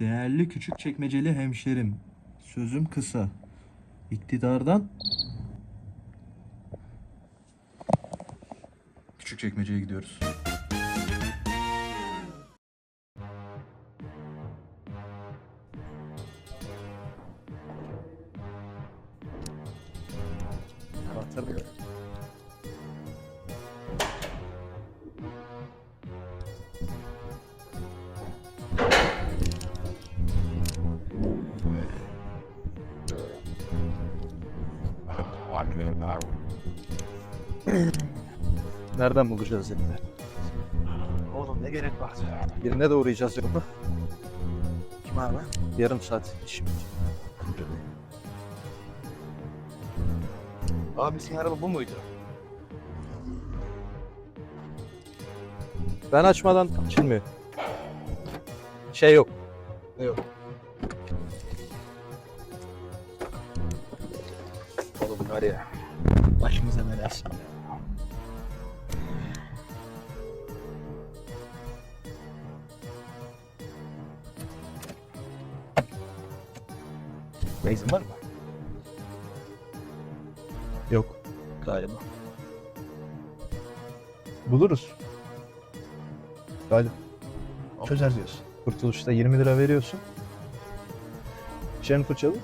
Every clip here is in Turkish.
Değerli küçük çekmeceli hemşerim. Sözüm kısa. İktidardan küçük çekmeceye gidiyoruz. Nereden bulacağız seni? Oğlum ne gerek var? Birine de uğrayacağız yok mu? Kim abi? Yarım saat işim. Abi senin araba bu muydu? Ben açmadan açılmıyor. Şey yok. Yok. Var ya. Başımıza belası. Benzin var mı? Yok. Galiba. Buluruz. Galiba. Çözer diyorsun. Kurtuluşta 20 lira veriyorsun. Şen fırçalı.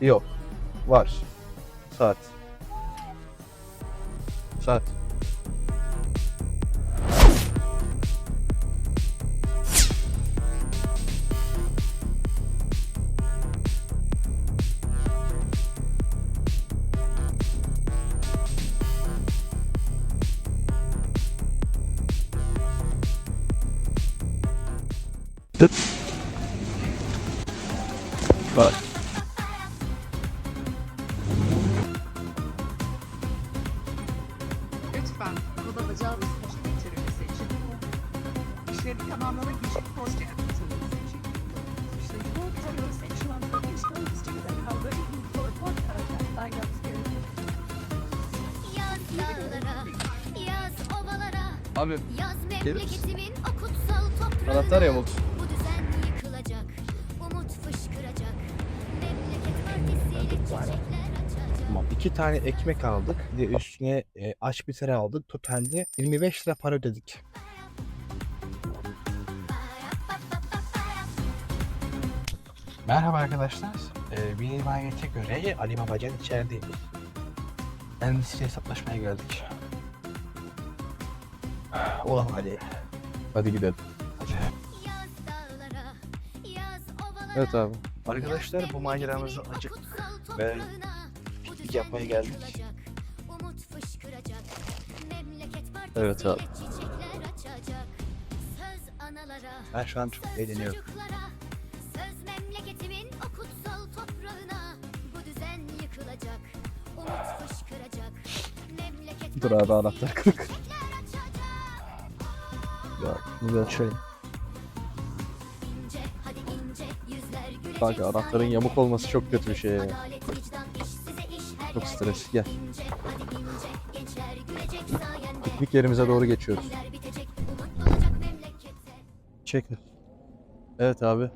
Yok. Var. Saat. Saat. Lütfen koda bacağı seçin. İşlemi tamamlamak için. Yaz dağlara, yaz ovalara, Abi yaz memleketimin o kutsal toprağına. Anahtar yamuldu. Bu iki tane ekmek aldık. Bir de üstüne e, aç bir tane aldık. Totalde 25 lira para ödedik. Merhaba arkadaşlar. Ee, bir rivayete göre Ali Babacan içerideymiş. Kendisiyle hesaplaşmaya geldik. Ulan Ali. hadi gidelim. Ovalara. Evet abi. Arkadaşlar bu maceramızı acık Kutsal ve yapmaya geldik. yıkılacak, Umut fışkıracak. Memleket Evet abi. çiçekler açacak. Söz analara. ben şu an çok eğleniyorum. çocuklara, söz memleketimin o kutsal toprağına. Bu düzen yıkılacak, umut fışkıracak. Memleket Dur abi, anahtar kırık. Ya bunu bir açayım. İnce, hadi ince, yüzler gülecek Kanka anahtarın yamuk olması çok kötü bir şey ya. Çok stres. Gel. Piknik yerimize doğru geçiyoruz. Haller bitecek, umut dolacak memlekete. Çek. Evet abi.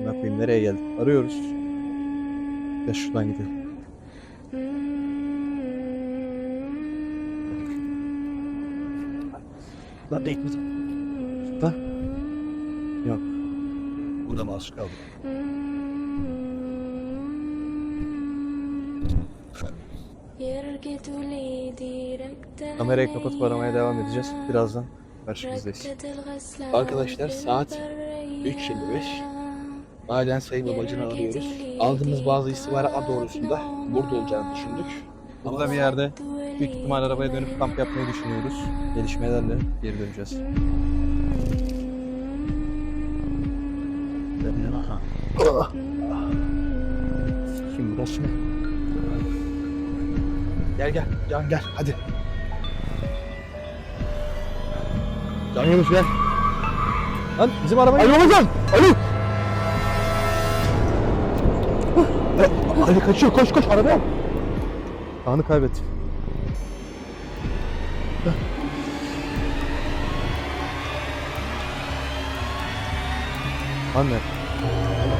Ne yapayım nereye geldik? Arıyoruz. Ya şuradan gidelim. Lan değil mi? Da. Yok. Burada mahsur kaldık. Kamerayı kapatıp aramaya devam edeceğiz. Birazdan karşınızdayız. Arkadaşlar saat 3.55. Halen Sayın Babacı'nı arıyoruz. Aldığımız bazı istihbaratlar doğrusunda burada olacağını düşündük. Burada bir yerde büyük ihtimal arabaya dönüp kamp yapmayı düşünüyoruz. Gelişmelerle geri döneceğiz. Kim burası mı? Gel gel. Can gel hadi. Can Yunus gel. Lan bizim arabayı... Ali Babacan! Ali! Ali kaçıyor koş koş arabaya. Anı kaybettim. Anne. Anne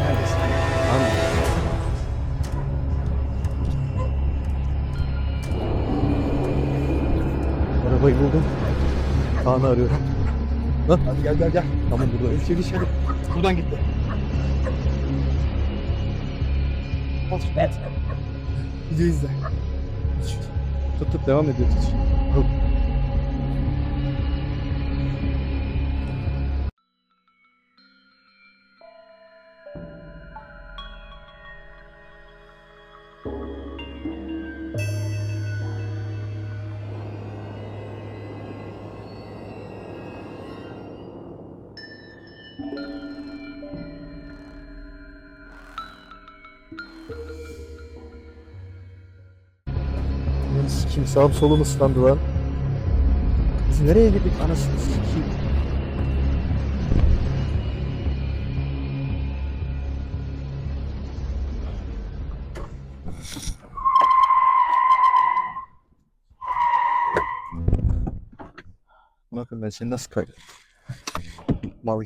neredesin? Anne. Arabayı buldum. Kaan'ı arıyorum. Hadi gel gel gel. Tamam burada. İçeri içeri. Buradan gitti. Bas net. Video izle. Tut tut devam ediyor tut. Kim sağım solum ıslandı lan. Biz nereye gittik anasını sikeyim. Bakın ben seni nasıl kaybettim. Mal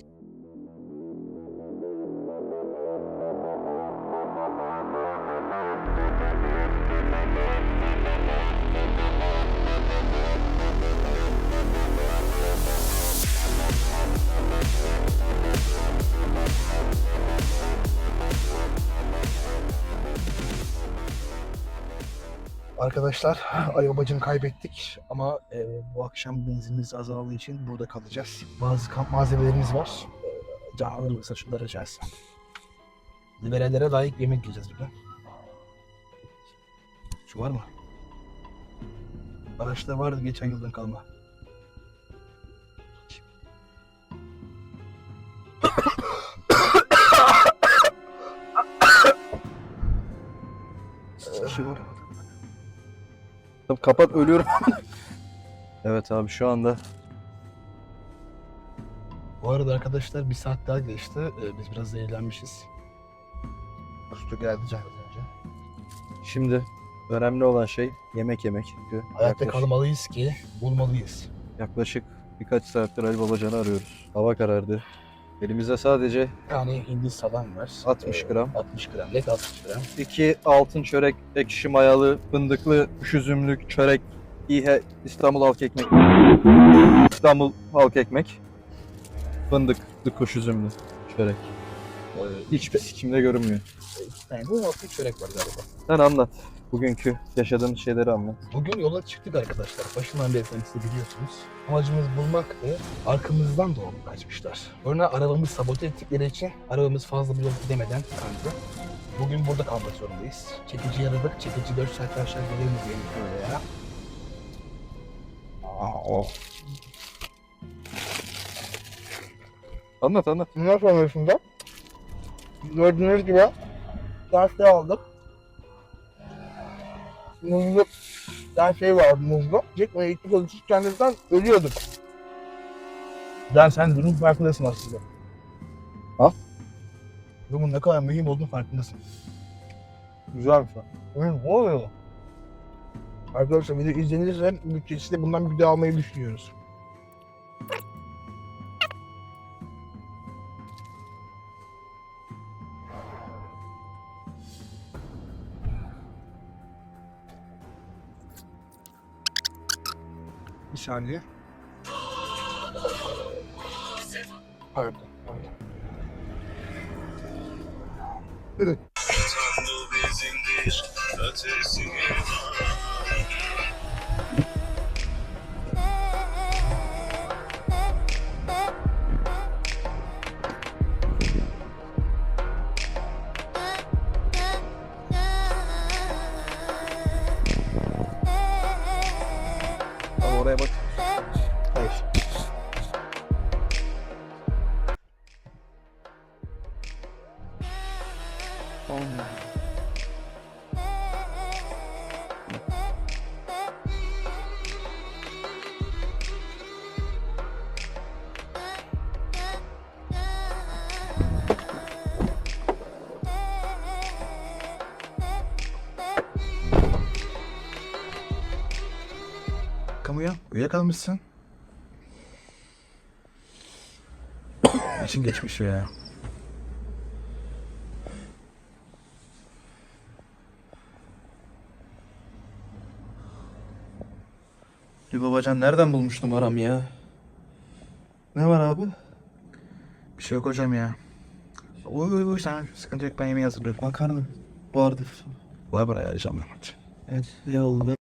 Arkadaşlar Ay babacını kaybettik ama e, bu akşam benzinimiz azaldığı için burada kalacağız. Bazı kamp malzemelerimiz var. E, canlı mısır şunları açacağız. Liberelere layık yemek yiyeceğiz bugün. Şu var mı? Araçta vardı geçen yıldan kalma. Tamam kapat ölüyorum. evet abi şu anda Bu arada arkadaşlar bir saat daha geçti. Ee, biz biraz zehirlenmişiz. Usta geldi can önce. şimdi önemli olan şey yemek yemek. Çünkü Hayatta yaklaşık, kalmalıyız ki bulmalıyız. yaklaşık birkaç saattir Ali Babacan'ı arıyoruz. Hava karardı. Elimizde sadece Yani hindi salam var. 60 gram. 60 gram. Net 60 gram. iki altın çörek, ekşi mayalı, fındıklı, kuş üzümlük, çörek, İHE, İstanbul halk ekmek. İstanbul halk ekmek. Fındıklı, kuş üzümlü, çörek. Hiçbir sikimde görünmüyor. Yani bu altı çörek var galiba. Sen anlat. Bugünkü yaşadığın şeyleri anlat. Bugün yola çıktık arkadaşlar. Başından beri sen siz biliyorsunuz. Amacımız bulmaktı. Arkamızdan doğru kaçmışlar. Sonra arabamızı sabote ettikleri için arabamız fazla bir yol gidemeden kandı. Bugün burada kalmak zorundayız. Çekici aradık. Çekici 4 saat aşağı gelir mi diye böyle ya. Aa, oh. Anlat anlat. Bundan sonrasında gördüğünüz gibi derste aldık. Muzlu bir şey vardı muzlu. Çekmeye gittik alışık kendimden ölüyorduk. Ben sen durum farkındasın aslında. Ha? Durumun ne kadar mühim olduğunu farkındasın. Güzelmiş lan. Hı, ne oluyor? Arkadaşlar video izlenirse bütçesi de bundan bir video almayı düşünüyoruz. Bir saniye. Pardon. pardon. Evet. Uyuyakalmışsın. İçin geçmiş ya. Bir babacan nereden bulmuş numaram ya? Ne var abi? Bir şey yok hocam ya. Uy uy uy sen sıkıntı yok ben yemeği hazırlıyorum. Makarna vardır. Var buraya arayacağım ben. Evet iyi oldu.